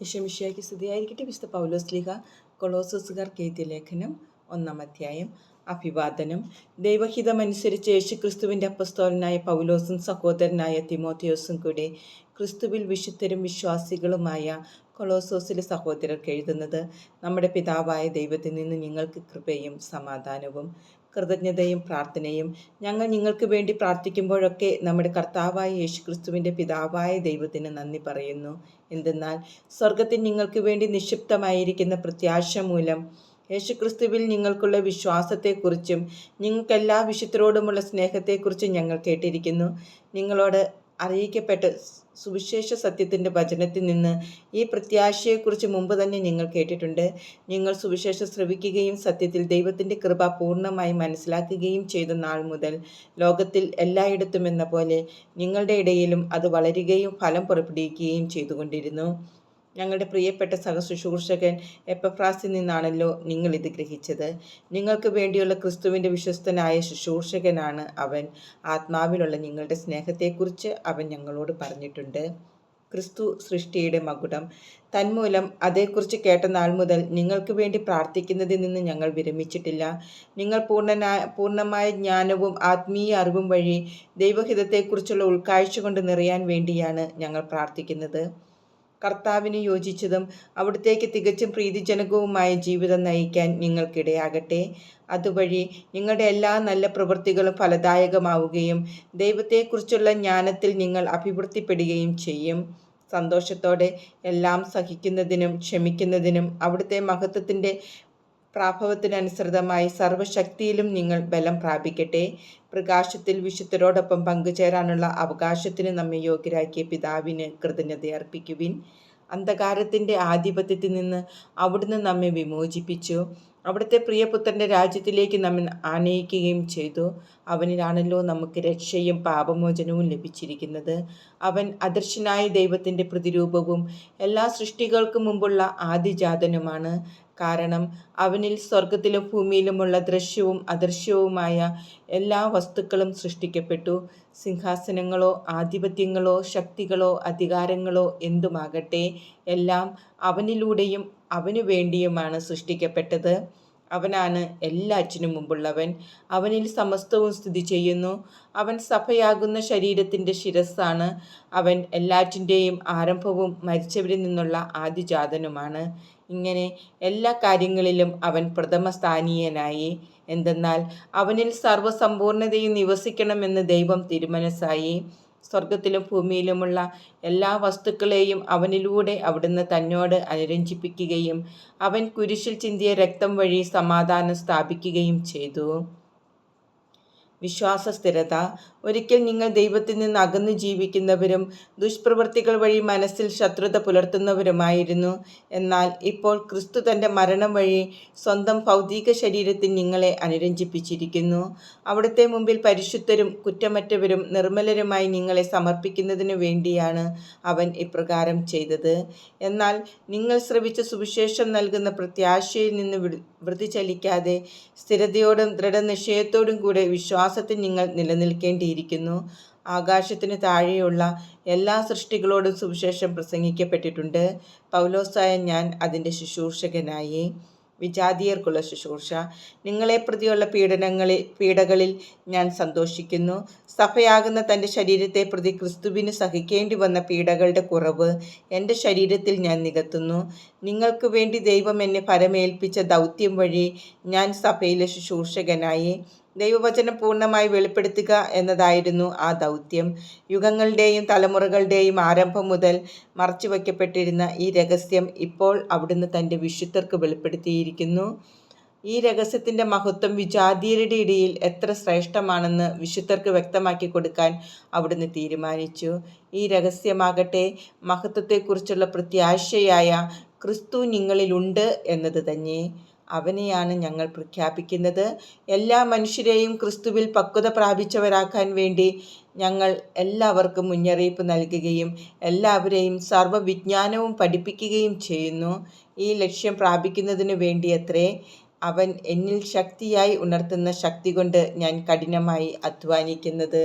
വിഷമിഷയ്ക്ക് സ്ഥിതിയായിരിക്കട്ടെ വിശുദ്ധ പൗലോസ്ലിഹ കൊളോസസുകാർ കേത്തിയ ലേഖനം ഒന്നാം അധ്യായം. അഭിവാദനം. ദൈവഹിതമനുസരിച്ച് യേശുക്രിസ്തുവിന്റെ അപ്പസ്തോലനായ പൗലോസും സഹോദരനായ തിമോത്തിയോസും കൂടെ ക്രിസ്തുവിൽ വിശുദ്ധരും വിശ്വാസികളുമായ കൊളോസോസിലെ സഹോദരർക്ക് എഴുതുന്നത് നമ്മുടെ പിതാവായ ദൈവത്തിൽ നിന്ന് നിങ്ങൾക്ക് കൃപയും സമാധാനവും കൃതജ്ഞതയും പ്രാർത്ഥനയും ഞങ്ങൾ നിങ്ങൾക്ക് വേണ്ടി പ്രാർത്ഥിക്കുമ്പോഴൊക്കെ നമ്മുടെ കർത്താവായ യേശുക്രിസ്തുവിന്റെ പിതാവായ ദൈവത്തിന് നന്ദി പറയുന്നു. എന്തെന്നാൽ സ്വർഗത്തിൽ നിങ്ങൾക്ക് വേണ്ടി നിക്ഷിപ്തമായിരിക്കുന്ന പ്രത്യാശ മൂലം യേശുക്രിസ്തുവിൽ നിങ്ങൾക്കുള്ള വിശ്വാസത്തെക്കുറിച്ചും നിങ്ങൾക്കെല്ലാ വിശുദ്ധരോടുമുള്ള സ്നേഹത്തെക്കുറിച്ചും ഞങ്ങൾ കേട്ടിരിക്കുന്നു. നിങ്ങളോട് അറിയിക്കപ്പെട്ട സുവിശേഷ സത്യത്തിന്റെ വചനത്തിൽ നിന്ന് ഈ പ്രത്യാശയെക്കുറിച്ച് മുമ്പ് തന്നെ നിങ്ങൾ കേട്ടിട്ടുണ്ട്. നിങ്ങൾ സുവിശേഷം ശ്രവിക്കുകയും സത്യത്തിൽ ദൈവത്തിന്റെ കൃപ പൂർണമായി മനസ്സിലാക്കുകയും ചെയ്ത നാൾ മുതൽ ലോകത്തിൽ എല്ലായിടത്തും എന്ന പോലെ നിങ്ങളുടെ ഇടയിലും അത് വളരുകയും ഫലം പുറപ്പെടുവിക്കുകയും ചെയ്തുകൊണ്ടിരുന്നു. ഞങ്ങളുടെ പ്രിയപ്പെട്ട സഹശുശ്രൂഷകൻ എപ്പഫ്രാസിൽ നിന്നാണല്ലോ നിങ്ങൾ ഇത് ഗ്രഹിച്ചത്. നിങ്ങൾക്ക് വേണ്ടിയുള്ള ക്രിസ്തുവിന്റെ വിശ്വസ്തനായ ശുശ്രൂഷകനാണ് അവൻ. ആത്മാവിലുള്ള നിങ്ങളുടെ സ്നേഹത്തെക്കുറിച്ച് അവൻ ഞങ്ങളോട് പറഞ്ഞിട്ടുണ്ട്. ക്രിസ്തു സൃഷ്ടിയുടെ മകുടം. തന്മൂലം അതേക്കുറിച്ച് കേട്ട നാൾ മുതൽ നിങ്ങൾക്ക് വേണ്ടി പ്രാർത്ഥിക്കുന്നതിൽ നിന്ന് ഞങ്ങൾ വിരമിച്ചിട്ടില്ല. നിങ്ങൾ പൂർണനായ പൂർണമായ ജ്ഞാനവും ആത്മീയ അറിവും വഴി ദൈവഹിതത്തെക്കുറിച്ചുള്ള ഉൾക്കാഴ്ച കൊണ്ട് നിറയാൻ വേണ്ടിയാണ് ഞങ്ങൾ പ്രാർത്ഥിക്കുന്നത്. കർത്താവിന് യോജിച്ചതും അവിടത്തേക്ക് തികച്ചും പ്രീതിജനകവുമായ ജീവിതം നയിക്കാൻ നിങ്ങൾക്കിടയാകട്ടെ. അതുവഴി നിങ്ങളുടെ എല്ലാ നല്ല പ്രവൃത്തികളും ഫലദായകമാവുകയും ദൈവത്തെക്കുറിച്ചുള്ള ജ്ഞാനത്തിൽ നിങ്ങൾ അഭിവൃദ്ധിപ്പെടുകയും ചെയ്യും. സന്തോഷത്തോടെ എല്ലാം സഹിക്കുന്നതിനും ക്ഷമിക്കുന്നതിനും അവിടുത്തെ മഹത്വത്തിന്റെ പ്രാഭവത്തിനനുസൃതമായി സർവശക്തിയിലും നിങ്ങൾ ബലം പ്രാപിക്കട്ടെ. പ്രകാശത്തിൽ വിശുദ്ധരോടൊപ്പം പങ്കുചേരാനുള്ള അവകാശത്തിന് നമ്മെ യോഗ്യരാക്കിയ പിതാവിന് കൃതജ്ഞതയർപ്പിക്കുവിൻ. അന്ധകാരത്തിന്റെ ആധിപത്യത്തിൽ നിന്ന് അവിടുന്ന് നമ്മെ വിമോചിപ്പിച്ചു. അവിടുത്തെ പ്രിയപുത്രന്റെ രാജ്യത്തിലേക്ക് നമ്മെ ആനയിക്കുകയും ചെയ്തു. അവനിലാണല്ലോ നമുക്ക് രക്ഷയും പാപമോചനവും ലഭിച്ചിരിക്കുന്നത്. അവൻ അദർശനായ ദൈവത്തിന്റെ പ്രതിരൂപവും എല്ലാ സൃഷ്ടികൾക്കും മുമ്പുള്ള ആദിജാതനുമാണ്. കാരണം അവനിൽ സ്വർഗത്തിലും ഭൂമിയിലുമുള്ള ദൃശ്യവും അദൃശ്യവുമായ എല്ലാ വസ്തുക്കളും സൃഷ്ടിക്കപ്പെട്ടു. സിംഹാസനങ്ങളോ ആധിപത്യങ്ങളോ ശക്തികളോ അധികാരങ്ങളോ എന്തുമാകട്ടെ എല്ലാം അവനിലൂടെയും അവനു വേണ്ടിയുമാണ് സൃഷ്ടിക്കപ്പെട്ടത്. അവനാണ് എല്ലാറ്റിനും മുമ്പുള്ളവൻ. അവനിൽ സമസ്തവും സ്ഥിതി ചെയ്യുന്നു. അവൻ സഭയാകുന്ന ശരീരത്തിന്റെ ശിരസ്സാണ്. അവൻ എല്ലാറ്റിന്റെയും ആരംഭവും മരിച്ചവരിൽ നിന്നുള്ള ആദിജാതനുമാണ്. ഇങ്ങനെ എല്ലാ കാര്യങ്ങളിലും അവൻ പ്രഥമസ്ഥാനീയനായി. എന്തെന്നാൽ അവനിൽ സർവസമ്പൂർണതയും നിവസിക്കണമെന്ന് ദൈവം തിരുമനസ്സായി. സ്വർഗത്തിലും ഭൂമിയിലുമുള്ള എല്ലാ വസ്തുക്കളെയും അവനിലൂടെ അവിടുന്ന് തന്നോട് അനുരഞ്ജിപ്പിക്കുകയും അവൻ കുരിശിൽ ചിന്തിയ രക്തം വഴി സമാധാനം സ്ഥാപിക്കുകയും ചെയ്തു. വിശ്വാസസ്ഥിരത. ഒരിക്കൽ നിങ്ങൾ ദൈവത്തിൽ നിന്ന് അകന്നു ജീവിക്കുന്നവരും ദുഷ്പ്രവൃത്തികൾ വഴി മനസ്സിൽ ശത്രുത പുലർത്തുന്നവരുമായിരുന്നു. എന്നാൽ ഇപ്പോൾ ക്രിസ്തു തന്റെ മരണം വഴി സ്വന്തം ഭൗതിക ശരീരത്തിൽ നിങ്ങളെ അനുരഞ്ജിപ്പിച്ചിരിക്കുന്നു. അവിടുത്തെ മുമ്പിൽ പരിശുദ്ധരും കുറ്റമറ്റവരും നിർമ്മലരുമായി നിങ്ങളെ സമർപ്പിക്കുന്നതിനു വേണ്ടിയാണ് അവൻ ഇപ്രകാരം ചെയ്തത്. എന്നാൽ നിങ്ങൾ ശ്രവിച്ച സുവിശേഷം നൽകുന്ന പ്രത്യാശയിൽ നിന്ന് വൃതിചലിക്കാതെ സ്ഥിരതയോടും ദൃഢനിശ്ചയത്തോടും കൂടെ വിശ്വാസത്തിൽ നിങ്ങൾ നിലനിൽക്കേണ്ടിയിരിക്കുന്നു. ആകാശത്തിന് താഴെയുള്ള എല്ലാ സൃഷ്ടികളോടും സുവിശേഷം പ്രസംഗിക്കപ്പെട്ടിട്ടുണ്ട്. പൗലോസായ ഞാൻ അതിന്റെ ശുശ്രൂഷകനായി. വിജാതീയർക്കുള്ള ശുശ്രൂഷ. നിങ്ങളെ പ്രതിയുള്ള പീഡനങ്ങളിൽ പീഡകളിൽ ഞാൻ സന്തോഷിക്കുന്നു. സഭയാകുന്ന തന്റെ ശരീരത്തെ പ്രതി ക്രിസ്തുവിന് സഹിക്കേണ്ടി വന്ന പീഡകളുടെ കുറവ് എന്റെ ശരീരത്തിൽ ഞാൻ നികത്തുന്നു. നിങ്ങൾക്ക് വേണ്ടി ദൈവം എന്നെ ഫലമേൽപ്പിച്ച ദൗത്യം വഴി ഞാൻ സഭയിലെ ശുശ്രൂഷകനായി. ദൈവവചനം പൂർണമായി വെളിപ്പെടുത്തുക എന്നതായിരുന്നു ആ ദൗത്യം. യുഗങ്ങളുടെയും തലമുറകളുടെയും ആരംഭം മുതൽ മറച്ചുവെക്കപ്പെട്ടിരുന്ന ഈ രഹസ്യം ഇപ്പോൾ അവിടുന്ന് തന്റെ വിശുദ്ധർക്ക് വെളിപ്പെടുത്തിയിരിക്കുന്നു. ഈ രഹസ്യത്തിന്റെ മഹത്വം വിജാതീയരുടെ ഇടയിൽ എത്ര ശ്രേഷ്ഠമാണെന്ന് വിശുദ്ധർക്ക് വ്യക്തമാക്കി കൊടുക്കാൻ അവിടുന്ന് തീരുമാനിച്ചു. ഈ രഹസ്യമാകട്ടെ മഹത്വത്തെക്കുറിച്ചുള്ള പ്രത്യാശയായ ക്രിസ്തു നിങ്ങളിലുണ്ട് എന്നത് തന്നെ. അവനെയാണ് ഞങ്ങൾ പ്രഖ്യാപിക്കുന്നത്. എല്ലാ മനുഷ്യരെയും ക്രിസ്തുവിൽ പക്വത പ്രാപിച്ചവരാക്കാൻ വേണ്ടി ഞങ്ങൾ എല്ലാവർക്കും മുന്നറിയിപ്പ് നൽകുകയും എല്ലാവരെയും സർവവിജ്ഞാനവും പഠിപ്പിക്കുകയും ചെയ്യുന്നു. ഈ ലക്ഷ്യം പ്രാപിക്കുന്നതിനു വേണ്ടിയത്രേ അവൻ എന്നിൽ ശക്തിയായി ഉണർത്തുന്ന ശക്തി കൊണ്ട് ഞാൻ കഠിനമായി അധ്വാനിക്കുന്നത്.